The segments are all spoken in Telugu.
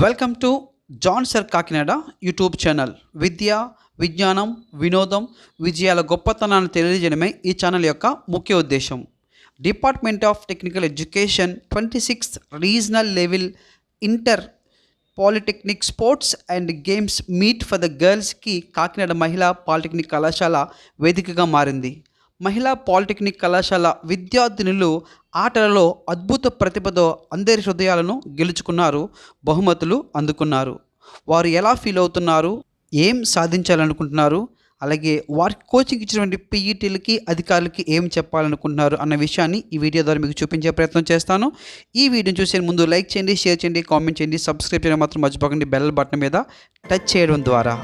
Welcome to John sir Kakinada YouTube channel విద్య విజ్ఞానం వినోదం విజయాల గొప్పతనాన్ని తెలియజేయడమే ఈ ఛానల్ యొక్క ముఖ్య ఉద్దేశం. Department of technical education twenty sixth regional level inter polytechnic sports and games meet for the గర్ల్స్కి కాకినాడ మహిళా పాలిటెక్నిక్ కళాశాల వేదికగా మారింది. మహిళా పాలిటెక్నిక్ కళాశాల విద్యార్థినులు ఆటలలో అద్భుత ప్రతిభతో అందరి హృదయాలను గెలుచుకున్నారు బహుమతులు అందుకున్నారు. వారు ఎలా ఫీల్ అవుతున్నారు? ఏం సాధించాలనుకుంటున్నారు? అలాగే వారికి కోచింగ్ ఇచ్చినటువంటి పీఈటీలకి అధికారులకి ఏం చెప్పాలనుకుంటున్నారు అన్న విషయాన్ని ఈ వీడియో ద్వారా మీకు చూపించే ప్రయత్నం చేస్తాను. ఈ వీడియో చూసే ముందు లైక్ చేయండి షేర్ చేయండి కామెంట్ చేయండి సబ్స్క్రైబ్ చేయడం మాత్రం మర్చిపోకండి బెల్ బటన్ మీద టచ్ చేయడం ద్వారా.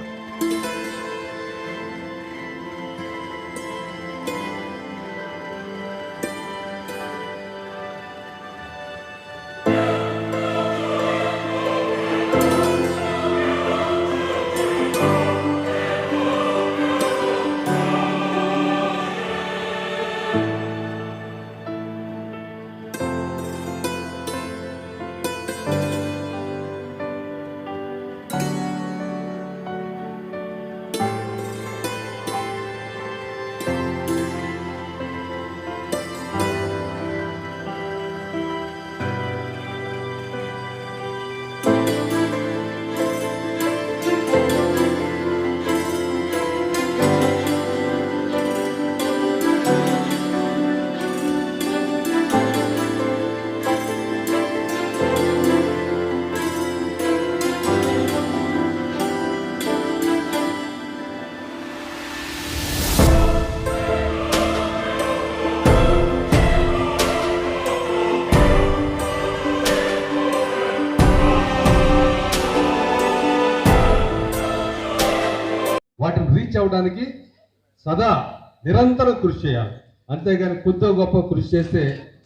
వాటిని రీచ్ అవ్వడానికి సదా నిరంతరం కృషి చేయాలి. అంతేగాని కొద్దిగా గొప్ప కృషి చేస్తే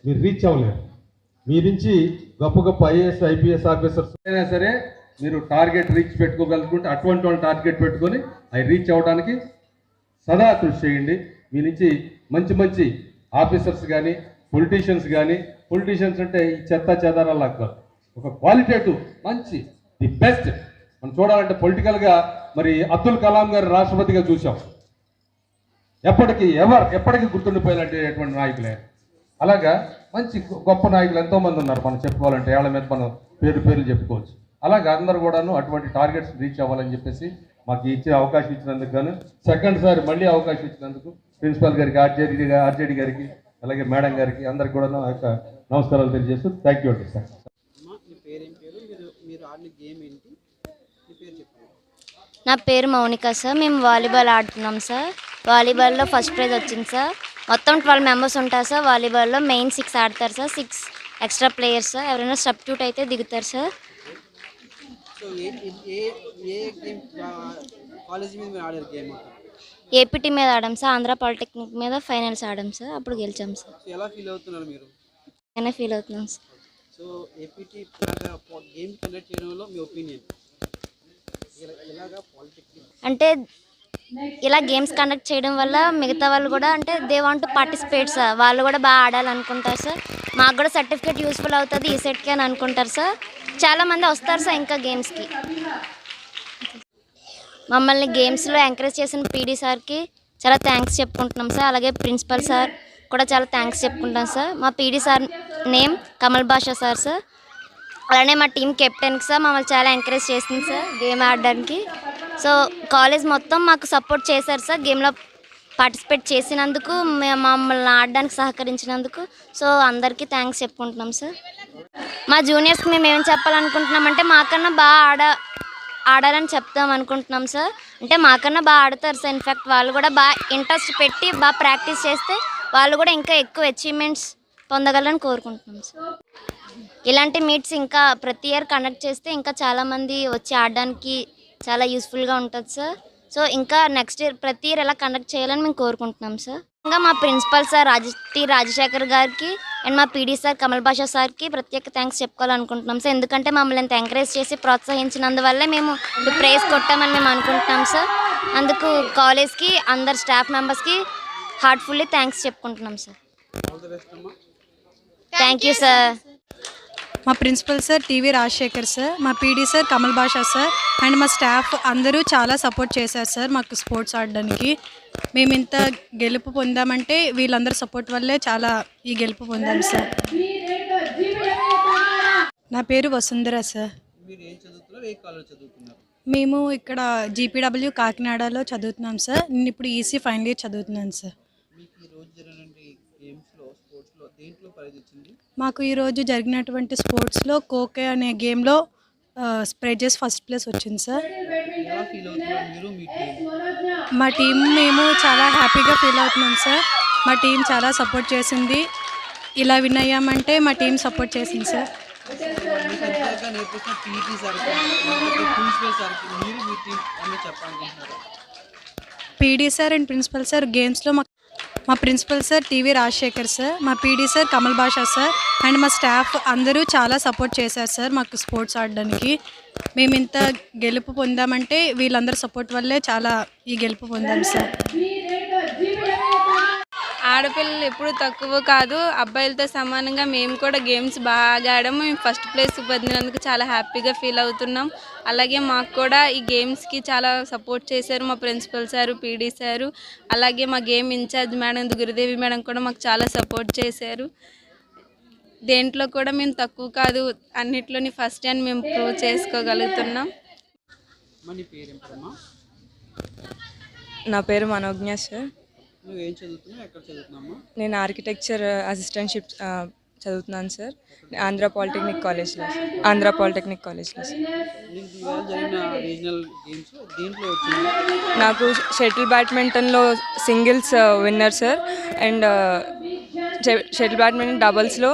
మీరు రీచ్ అవ్వలేరు. మీ నుంచి గొప్ప గొప్ప ఐఏఎస్ ఐపీఎస్ ఆఫీసర్స్ అయినా సరే మీరు టార్గెట్ రీచ్ పెట్టుకోగలుగుతుంటే అటువంటి వాళ్ళు టార్గెట్ పెట్టుకొని అవి రీచ్ అవ్వడానికి సదా కృషి చేయండి. మీ నుంచి మంచి మంచి ఆఫీసర్స్ కానీ పొలిటీషియన్స్ కానీ పొలిటీషియన్స్ అంటే ఈ చెత్త చెదారాలు కాదు ఒక క్వాలిటేటివ్ మంచి ది బెస్ట్ మనం చూడాలంటే పొలిటికల్గా మరి అబ్దుల్ కలాం గారు రాష్ట్రపతిగా చూసాం ఎప్పటికీ ఎవరు ఎప్పటికీ గుర్తుండిపోయినటువంటి నాయకులే. అలాగా మంచి గొప్ప నాయకులు ఎంతోమంది ఉన్నారు మనం చెప్పుకోవాలంటే వాళ్ళ మీద మనం పేరు పేర్లు చెప్పుకోవచ్చు. అలాగే అందరు కూడాను అటువంటి టార్గెట్స్ రీచ్ అవ్వాలని చెప్పేసి మాకు ఇచ్చే అవకాశం ఇచ్చినందుకు గాను సెకండ్ సారి మళ్ళీ అవకాశం ఇచ్చినందుకు ప్రిన్సిపాల్ గారికి ఆర్జేడి ఆర్జేడి గారికి అలాగే మేడం గారికి అందరికి కూడా నా యొక్క నమస్కారాలు తెలియజేస్తూ థ్యాంక్ యూ అండి సార్ అమ్మా మీ పేరేం పేరు మీరు మీరు ఆడిన గేమ్ ఏంటి మీ పేరు చెప్పండి నా పేరు మౌనిక సార్. మేము వాలీబాల్ ఆడుతున్నాం సార్. వాలీబాల్లో ఫస్ట్ ప్రైజ్ వచ్చింది సార్. మొత్తం ట్వెల్వ్ మెంబర్స్ ఉంటారు సార్. వాలీబాల్లో మెయిన్ సిక్స్ ఆడతారు sir. Six extra players sir. ఎవరైనా సబ్స్టిట్యూట్ అయితే దిగుతారు సార్. ఏపీటీ మీద ఆడాం సార్. ఆంధ్ర పాలిటెక్నిక్ మీద ఫైనల్స్ ఆడాం సార్. అప్పుడు గెలిచాం సార్. ఎలా ఫీల్ అవుతున్నారు మీరు? ఫీల్ అవుతున్నాం sir. So APT game conduct చేయడంలో మీ ఒపీనియన్ అంటే ఇలా గేమ్స్ కండక్ట్ చేయడం వల్ల మిగతా వాళ్ళు కూడా అంటే దే వాంట్ పార్టిసిపేట్ సార్ వాళ్ళు కూడా బాగా ఆడాలనుకుంటారు సార్ మాకు కూడా సర్టిఫికేట్ యూస్ఫుల్ అవుతుంది ఈ సెట్కి అని అనుకుంటారు సార్ చాలామంది వస్తారు సార్ ఇంకా గేమ్స్కి మమ్మల్ని గేమ్స్లో ఎంకరేజ్ చేసిన పీడీ సార్కి చాలా థ్యాంక్స్ చెప్పుకుంటున్నాం సార్ అలాగే ప్రిన్సిపల్ సార్ కూడా చాలా థ్యాంక్స్ చెప్పుకుంటాం సార్ మా PD sir name Kamal Basha sir sir అలానే మా టీం కెప్టెన్కి సార్ మమ్మల్ని చాలా ఎంకరేజ్ చేసింది సార్ గేమ్ ఆడడానికి. సో కాలేజ్ మొత్తం మాకు సపోర్ట్ చేశారు సార్ గేమ్లో పార్టిసిపేట్ చేసినందుకు మమ్మల్ని ఆడడానికి సహకరించినందుకు. సో అందరికీ థ్యాంక్స్ చెప్పుకుంటున్నాం సార్. మా జూనియర్స్కి మేము ఏం చెప్పాలనుకుంటున్నామంటే మాకన్నా బాగా ఆడ ఆడాలని చెప్తాం అనుకుంటున్నాం సార్. అంటే మాకన్నా బాగా ఆడతారు సార్. ఇన్ఫ్యాక్ట్ వాళ్ళు కూడా బాగా ఇంట్రెస్ట్ పెట్టి బాగా ప్రాక్టీస్ చేస్తే వాళ్ళు కూడా ఇంకా ఎక్కువ అచీవ్మెంట్స్ పొందగలని కోరుకుంటున్నాం సార్. ఇలాంటి మీట్స్ ఇంకా ప్రతి ఇయర్ కండక్ట్ చేస్తే ఇంకా చాలామంది వచ్చి ఆడడానికి చాలా యూస్ఫుల్గా ఉంటుంది సార్ సో ఇంకా నెక్స్ట్ ఇయర్ ప్రతి ఇయర్ ఎలా కండక్ట్ చేయాలని మేము కోరుకుంటున్నాం సార్ ఇంకా మా principal sir Raja T Rajasekhar గారికి అండ్ మా పీడీ సార్ కమల్ బాషా సార్కి ప్రత్యేక థ్యాంక్స్ చెప్పుకోవాలనుకుంటున్నాం సార్ ఎందుకంటే మమ్మల్ని ఎంత ఎంకరేజ్ చేసి ప్రోత్సహించినందువల్లే మేము ప్రైజ్ కొట్టామని మేము అనుకుంటున్నాం సార్ అందుకు కాలేజ్కి అందరు స్టాఫ్ మెంబర్స్కి హార్ట్ఫుల్లీ థ్యాంక్స్ చెప్పుకుంటున్నాం సార్ థ్యాంక్ యూ సార్ మా principal sir TV Rajasekhar sir మా PD sir Kamal Basha sir and మా స్టాఫ్ అందరూ చాలా సపోర్ట్ చేశారు సార్ మాకు స్పోర్ట్స్ ఆడడానికి. మేము ఇంత గెలుపు పొందామంటే వీళ్ళందరి సపోర్ట్ వల్లే చాలా ఈ గెలుపు పొందాం సార్. నా పేరు వసుంధర సార్. మేము ఇక్కడ జీపీడబ్ల్యూ కాకినాడలో చదువుతున్నాం సార్. నేను ఇప్పుడు ఈసీ ఫైనల్ ఇయర్ చదువుతున్నాను సార్. మాకు ఈరోజు జరిగినటువంటి స్పోర్ట్స్లో ఖోఖో అనే గేమ్లో స్ప్రెజెస్ ఫస్ట్ ప్లేస్ వచ్చింది సార్. మా టీం మేము చాలా హ్యాపీగా ఫీల్ అవుతున్నాం సార్. మా టీం చాలా సపోర్ట్ చేసింది. ఇలా విన్ అయ్యామంటే మా టీం సపోర్ట్ చేసింది sir. PD sir and principal sir గేమ్స్లో మాకు మా principal sir TV Rajasekhar sir మా PD sir Kamal Basha sir and మా స్టాఫ్ అందరూ చాలా సపోర్ట్ చేశారు సార్ మాకు స్పోర్ట్స్ ఆడడానికి. మేము ఇంత గెలుపు పొందామంటే వీళ్ళందరి సపోర్ట్ వల్లే చాలా ఈ గెలుపు పొందాం సార్. ఆడపిల్లలు ఎప్పుడు తక్కువ కాదు. అబ్బాయిలతో సమానంగా మేము కూడా గేమ్స్ బాగా ఆడాము. మేము ఫస్ట్ ప్లేస్ పొందినందుకు చాలా హ్యాపీగా ఫీల్ అవుతున్నాం. అలాగే మాకు కూడా ఈ గేమ్స్కి చాలా సపోర్ట్ చేశారు మా ప్రిన్సిపల్ సారు పీడీ సారు. అలాగే మా game incharge madam Gurudevi madam కూడా మాకు చాలా సపోర్ట్ చేశారు. దేంట్లో కూడా మేము తక్కువ కాదు. అన్నిట్లోని ఫస్ట్ అని మేము ప్రూవ్ చేసుకోగలుగుతున్నాం. నా పేరు మనోజ్ఞ సార్. నువ్వు ఏం చదువుతున్నావు? ఎక్కడ చదువుతున్నామా నేను ఆర్కిటెక్చర్ అసిస్టెంట్షిప్ చదువుతున్నాను సార్. ఆంధ్ర పాలిటెక్నిక్ కాలేజ్లో ఆంధ్ర పాలిటెక్నిక్ కాలేజ్లో నీకు shuttle బ్యాడ్మింటన్లో singles winner sir. And shuttle badminton డబల్స్లో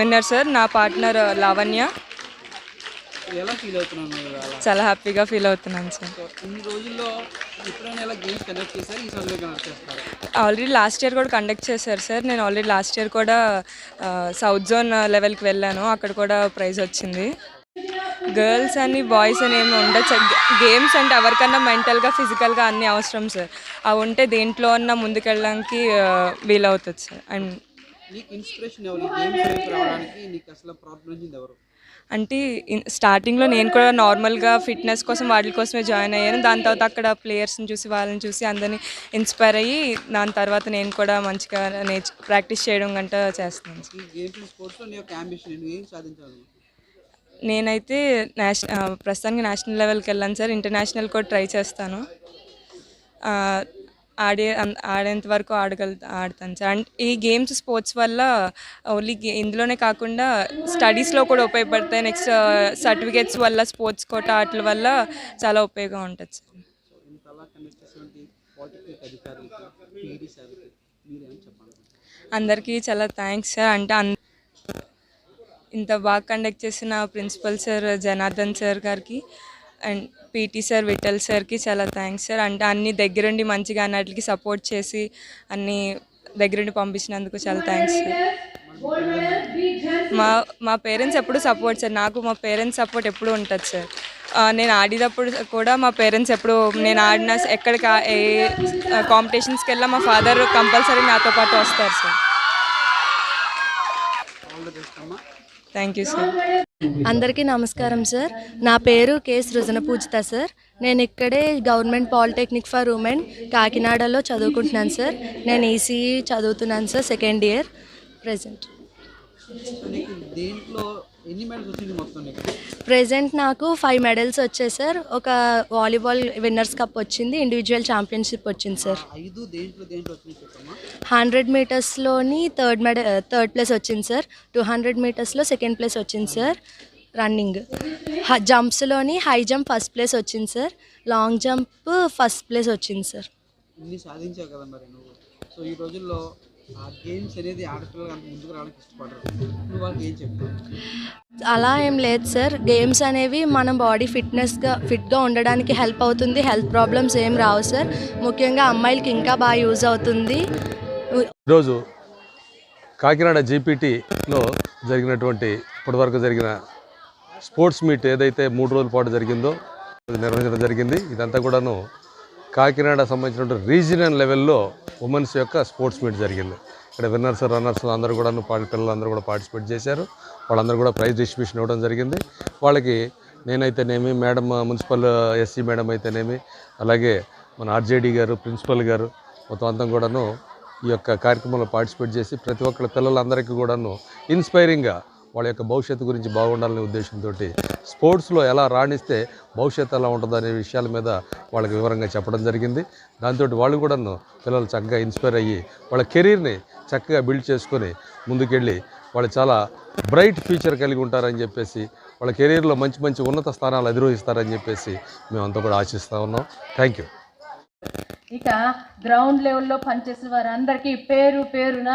winner sir. నా పార్ట్నర్ లావణ్య. చాలా హ్యాపీగా ఫీల్ అవుతున్నాను సార్. సో ఇన్ని రోజుల్లో ఎప్పుడైనా ఇలా గేమ్స్ కండక్ట్ చేశారు? ఈ సంవత్సరం కండక్ట్ చేస్తారు? ఆల్రెడీ లాస్ట్ ఇయర్ కూడా కండక్ట్ చేశారు సార్. నేను ఆల్రెడీ లాస్ట్ ఇయర్ కూడా సౌత్ జోన్ లెవెల్కి వెళ్ళాను. అక్కడ కూడా ప్రైజ్ వచ్చింది. గర్ల్స్ అని బాయ్స్ అని ఏమి ఉండొచ్చు గేమ్స్ అంటే ఎవరికన్నా మెంటల్గా ఫిజికల్గా అన్నీ అవసరం సార్. అవి ఉంటే దేంట్లో అన్నా ముందుకెళ్ళడానికి వీలవుతుంది సార్. అండ్ నీకు ఇన్స్పిరేషన్ ఎవరు? గేమ్స్ రావడానికి నీకు అసలు ప్రాబ్లం ఎవరు? అంటే స్టార్టింగ్లో నేను కూడా నార్మల్గా ఫిట్నెస్ కోసం వాటి కోసమే జాయిన్ అయ్యాను. దాని తర్వాత అక్కడ ప్లేయర్స్ని చూసి వాళ్ళని చూసి అందరినీ ఇన్స్పైర్ అయ్యి దాని తర్వాత నేను కూడా మంచిగా నేర్చు ప్రాక్టీస్ చేయడం గంట చేస్తున్నాను. నేనైతే నేష ప్రస్తుతానికి నేషనల్ లెవెల్కి వెళ్ళాను సార్. ఇంటర్నేషనల్ కూడా ట్రై చేస్తాను. ఆడే ఆడేంత వరకు ఆడగల ఆడతాను సార్. అండ్ ఈ గేమ్స్ స్పోర్ట్స్ వల్ల ఓన్లీ గే ఇందులోనే కాకుండా స్టడీస్లో కూడా ఉపయోగపడతాయి. నెక్స్ట్ సర్టిఫికేట్స్ వల్ల స్పోర్ట్స్ కోట ఆటల వల్ల చాలా ఉపయోగం ఉంటుంది సార్. అందరికీ చాలా థ్యాంక్స్ సార్. అంటే అన్ ఇంత బాగా కండక్ట్ చేసిన ప్రిన్సిపల్ సార్ జనార్దన్ సార్ గారికి. అండ్ పీటీ సార్ విఠల్ సార్కి చాలా థ్యాంక్స్ సార్ అంటే అన్ని దగ్గరుండి మంచిగా అన్నిటికి సపోర్ట్ చేసి అన్ని దగ్గరుండి పంపించినందుకు చాలా థ్యాంక్స్ సార్ మా మా పేరెంట్స్ ఎప్పుడు సపోర్ట్ సార్ నాకు మా పేరెంట్స్ సపోర్ట్ ఎప్పుడు ఉంటుంది సార్ నేను ఆడినప్పుడు కూడా మా పేరెంట్స్ ఎప్పుడు నేను ఆడిన ఎక్కడికి ఏ కాంపిటీషన్స్కి వెళ్ళా మా ఫాదర్ కంపల్సరీ నాతో పాటు వస్తారు సార్ థ్యాంక్ యూ సార్ అందరికీ నమస్కారం సార్. నా పేరు కె సృజన పూజిత సార్. నేను ఇక్కడే గవర్నమెంట్ పాలిటెక్నిక్ ఫర్ ఉమెన్ కాకినాడలో చదువుకుంటున్నాను సార్. నేను ఈసీఈ చదువుతున్నాను సార్ సెకండ్ ఇయర్ ప్రజెంట్ దీంట్లో ఎన్ని మెడల్స్ వచ్చింది మొత్తం నీకు? ప్రజెంట్ నాకు ఫైవ్ మెడల్స్ వచ్చాయి సార్ ఒక వాలీబాల్ విన్నర్స్ కప్ వచ్చింది ఇండివిజువల్ ఛాంపియన్షిప్ వచ్చింది సార్ ఐదు దేంట్లో దేంట్లో వచ్చింది చెప్పమ్మా? హండ్రెడ్ మీటర్స్లోని థర్డ్ మెడ థర్డ్ ప్లేస్ వచ్చింది సార్ టూ హండ్రెడ్ మీటర్స్లో సెకండ్ ప్లేస్ వచ్చింది సార్ రన్నింగ్ జంప్స్లోని హై జంప్ ఫస్ట్ ప్లేస్ వచ్చింది sir long jump first place వచ్చింది సార్ ఇన్ని సాధించావు కదా మరి నువ్వు. సో ఈ రోజుల్లో ఆ గేమ్స్ అనేది ఆడపిల్లలు అంత ముందుకు రావడానికి ఇష్టపడరు. నువ్వు వాళ్ళకి ఏం చెప్తావు అలా ఏం లేదు సార్. గేమ్స్ అనేవి మన బాడీ ఫిట్నెస్గా ఫిట్గా ఉండడానికి హెల్ప్ అవుతుంది. హెల్త్ ప్రాబ్లమ్స్ ఏం రావు సార్. ముఖ్యంగా అమ్మాయిలకి ఇంకా బాగా యూజ్ అవుతుంది. ఈరోజు కాకినాడ జీపీటీలో జరిగినటువంటి ఇప్పటివరకు జరిగిన స్పోర్ట్స్ మీట్ ఏదైతే మూడు రోజుల పాటు జరిగిందో నిర్వహించడం జరిగింది. ఇదంతా కూడాను కాకినాడ సంబంధించినటువంటి రీజనల్ లెవెల్లో ఉమెన్స్ యొక్క స్పోర్ట్స్ మీట్ జరిగింది. ఇక్కడ విన్నర్స్ రన్నర్స్ అందరూ కూడా పిల్లలందరూ కూడా పార్టిసిపేట్ చేశారు. వాళ్ళందరూ కూడా ప్రైజ్ డిస్ట్రిబ్యూషన్ ఇవ్వడం జరిగింది. వాళ్ళకి నేనైతేనేమి మేడం మున్సిపల్ ఎస్సీ మేడం అయితేనేమి అలాగే మన ఆర్జేడీ గారు ప్రిన్సిపల్ గారు మొత్తం అంతా కూడాను ఈ యొక్క కార్యక్రమంలో పార్టిసిపేట్ చేసి ప్రతి ఒక్కళ్ళ పిల్లలందరికీ కూడాను ఇన్స్పైరింగ్గా వాళ్ళ యొక్క భవిష్యత్తు గురించి బాగుండాలనే ఉద్దేశంతో స్పోర్ట్స్లో ఎలా రాణిస్తే భవిష్యత్తు ఎలా ఉంటుందనే విషయాల మీద వాళ్ళకి వివరంగా చెప్పడం జరిగింది. దాంతో వాళ్ళు కూడాను పిల్లలు చక్కగా ఇన్స్పైర్ అయ్యి వాళ్ళ కెరీర్ని చక్కగా బిల్డ్ చేసుకొని ముందుకెళ్ళి వాళ్ళు చాలా బ్రైట్ ఫ్యూచర్ కలిగి ఉంటారని చెప్పేసి వాళ్ళ కెరీర్లో మంచి మంచి ఉన్నత స్థానాలు అధిరోహిస్తారని చెప్పేసి మేమంతా కూడా ఆశిస్తూ ఉన్నాం. Thank you. ఇక గ్రౌండ్ లెవెల్లో పనిచేసిన వారందరికీ పేరు పేరున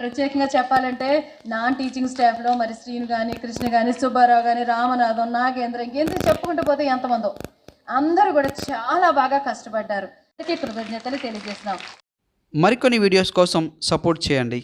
ప్రత్యేకంగా చెప్పాలంటే నాన్ టీచింగ్ స్టాఫ్లో మరి శ్రీను కానీ కృష్ణ కానీ సుబ్బారావు కానీ రామనాథం నాగేంద్ర ఇంకెందుకు చెప్పుకుంటూ పోతే ఎంతమందో. అందరూ కూడా చాలా బాగా కష్టపడ్డారు. అందుకే కృతజ్ఞతలు తెలియజేస్తున్నాం. మరికొన్ని వీడియోస్ కోసం సపోర్ట్ చేయండి.